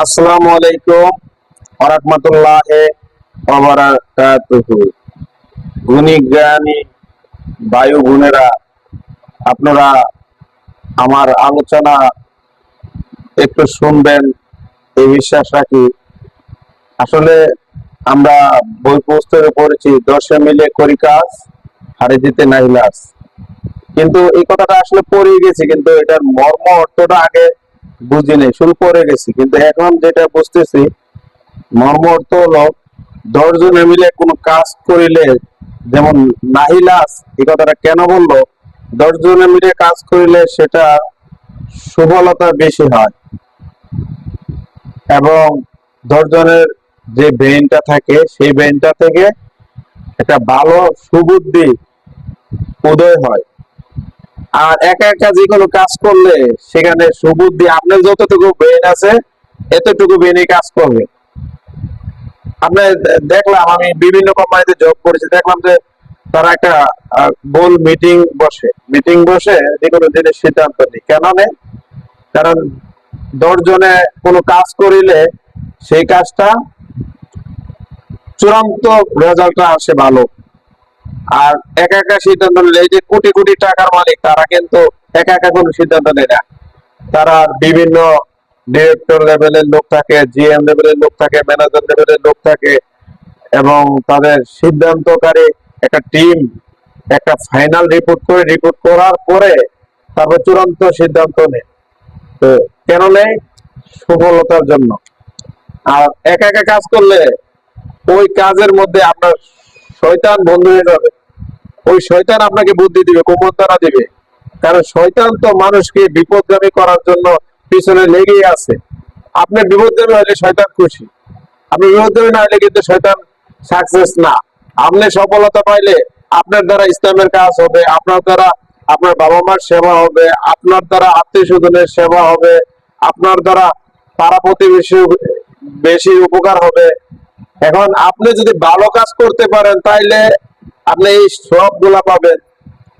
আসসালামু আলাইকুম ওরহমতুল্লাহ গুণী জ্ঞানী বায়ু গুণেরা আপনারা আমার আলোচনা একটু শুনবেন, এই বিশ্বাস রাখি। আসলে আমরা বই পুস্তকে পড়েছি, দশে মিলে করি কাজ, হারে দিতে নাই লাস কিন্তু এই কথাটা আসলে পড়ে গেছি, কিন্তু এটার মর্ম অর্থটা আগে বুঝি নেই, শুরু করে গেছি। কিন্তু এখন যেটা বুঝতেছি মর্ম অর্থ হলো দশজনে মিলে কোনো কাজ করিলে যেমন নাহিলাস, এই কথাটা কেন বলল? দশজনে মিলে কাজ করিলে সেটা সফলতা বেশি হয়। এবং দশজনের যে ব্রেনটা থাকে, সেই ব্রেনটা থেকে একটা ভালো সুবুদ্ধি উদয় হয়। আর একা একা যে কোনো কাজ করলে সেখানে সুবুদ্ধি আপনার যতটুকু ব্রেন আছে, এতটুকু ব্রেনে কাজ করবে। আপনার দেখলাম আমি বিভিন্ন কোম্পানিতে জব করেছি, দেখলাম যে তারা একটা গোল মিটিং বসে। মিটিং বসে যে কোনো জিনিস সিদ্ধান্ত নেই কেন কারণ দশজনে কোনো কাজ করিলে সেই কাজটা চূড়ান্ত রেজাল্টটা আসে ভালো। আর একা একা সিদ্ধান্ত নিলে এই যে কোটি কোটি টাকার মালিক, তারা কিন্তু একা একা কোনো সিদ্ধান্ত নেয় না। তারা বিভিন্ন ডিরেক্টর লেভেলের লোক থাকে জিএম লেভেলের লোক থাকে ম্যানেজার লেভেলের লোক থাকে এবং তাদের সিদ্ধান্তকারী একটা টিম একটা ফাইনাল রিপোর্ট করে রিপোর্ট করার পরে তারপর চূড়ান্ত সিদ্ধান্ত নেয়। তো কেন নেই সফলতার জন্য। আর একা একা কাজ করলে ওই কাজের মধ্যে আপনার শয়তান বন্ধ হয়ে যাবে। ওই শয়তান আপনাকে বুদ্ধি দিবে কুমন্ত্রণা দিবে। কারণ শয়তান তো মানুষকে বিপদগামী করার জন্য পিছনে লেগেই আছে। আপনি বিপদগামী হলে শয়তান খুশি। আপনি বিপদগামী না হলে কিন্তু শয়তান সাকসেস না। আপনি সফলতা পাইলে আপনার দ্বারা ইসলামের কাজ হবে, আপনার দ্বারা আপনার বাবা মার সেবা হবে, আপনার দ্বারা আত্মীয় স্বজনের সেবা হবে, আপনার দ্বারা পাড়া প্রতিবেশী বেশি উপকার হবে। এখন আপনি যদি ভালো কাজ করতে পারেন, তাইলে আপনি এই সবগুলা পাবেন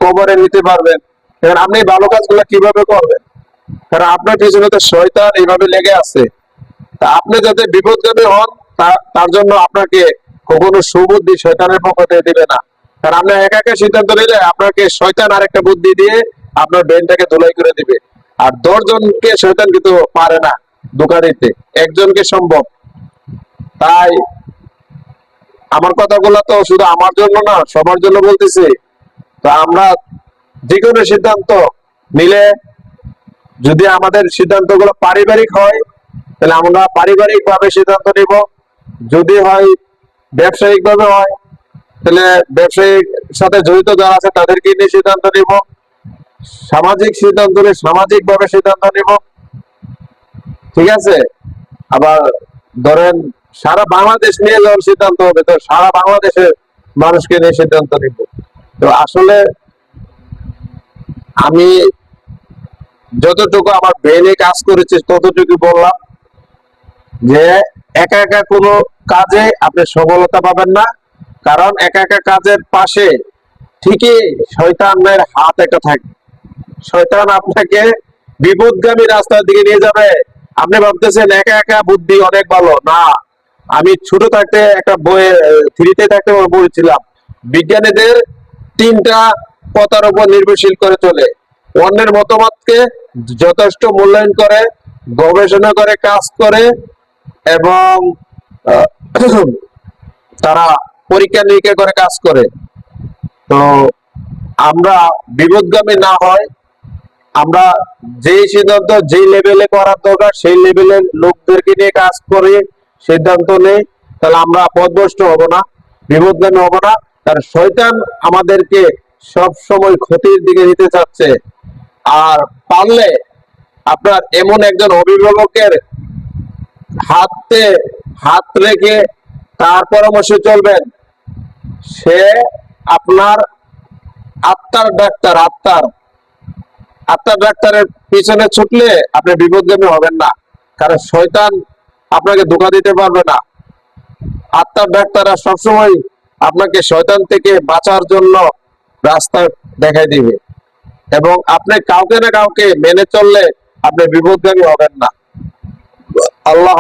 কবরে নিতে পারবেন। এখন আপনি ভালো কাজগুলা কীভাবে করবেন? কারণ আপনার পিছনে তো শয়তান এইভাবে লেগে আছে। তা আপনি যাতে বিপদগামী হন তার জন্য আপনাকে কখনো সুবুদ্ধি শয়তানের পক্ষ দিবে না। কারণ আপনি একা একা সিদ্ধান্ত নিলে আপনাকে শয়তান আরেকটা বুদ্ধি দিয়ে আপনার ব্রেনটাকে ধুলাই করে দিবে। আর দশজনকে শয়তান কিন্তু পারে না দোকানিতে। একজনকে সম্ভব। তাই আমার কথাগুলো তো শুধু আমার জন্য না, সবার জন্য বলতেছি। তো আমরা যে কোনো সিদ্ধান্ত নিলে যদি আমাদের সিদ্ধান্তগুলো পারিবারিক হয়, তাহলে আমরা পারিবারিক ভাবে সিদ্ধান্ত নিব। যদি হয় ব্যবসায়িক ভাবে হয়, তাহলে ব্যবসায়িক সাথে জড়িত যারা আছে, তাদেরকে নিয়ে সিদ্ধান্ত নিব। সামাজিক সিদ্ধান্ত নিয়ে সামাজিক ভাবে সিদ্ধান্ত নিব। ঠিক আছে? আবার ধরেন সারা বাংলাদেশ নিয়ে যাওয়ার সিদ্ধান্ত হবে, তো সারা বাংলাদেশের মানুষকে নিয়ে সিদ্ধান্ত নিব। তো আসলে আমি যতটুকু আমার ব্রেনে কাজ করেছে, ততটুকু বললাম যে একা একা কোনো কাজে আপনি সফলতা পাবেন না, কারণ একা একা কাজের পাশে ঠিকই শয়তানের হাত একটা থাকে। শয়তান আপনাকে বিপদগামী রাস্তার দিকে নিয়ে যাবে। আপনি ভাবতেছেন একা একা বুদ্ধি অনেক ভালো। না আমি ছোট থাকতে একটা বই থ্রিতে থাকতে পড়েছিলাম বিজ্ঞানীদের তিনটা কথার উপর নির্ভরশীল করে চলে। অন্যের মতামতকে যথেষ্ট মূল্যায়ন করে, গবেষণা করে, কাজ করে এবং তারা পরীক্ষা নিরীক্ষা করে, কাজ করে। তো আমরা বিপদগামী না হয়, আমরা যেই সিদ্ধান্ত, যেই লেভেলে করার দরকার, সেই লেভেলের লোকদেরকে নিয়ে কাজ করে। সিদ্ধান্ত নেই, তাহলে আমরা পদভ্রষ্ট হব না বিপদগামী হব না। কারণ শয়তান আমাদেরকে সব সময় ক্ষতির দিকে নিতে চাচ্ছে। আর পারলে আপনার এমন একজন অভিভাবকের হাতে হাত রেখে তার পরামর্শে চলবেন। সে আপনার আত্মার ডাক্তার, আত্মার আত্মার ডাক্তারের পিছনে ছুটলে আপনি বিপদগামী হবেন না। কারণ শয়তান আপনাকে ধোকা দিতে পারবে না। আত্মার ডাক্তাররা সবসময় আপনাকে শয়তান থেকে বাঁচার জন্য রাস্তা দেখাই দিবে। এবং আপনি কাউকে না কাউকে মেনে চললে আপনি বিপদগামী হবেন না। আল্লাহ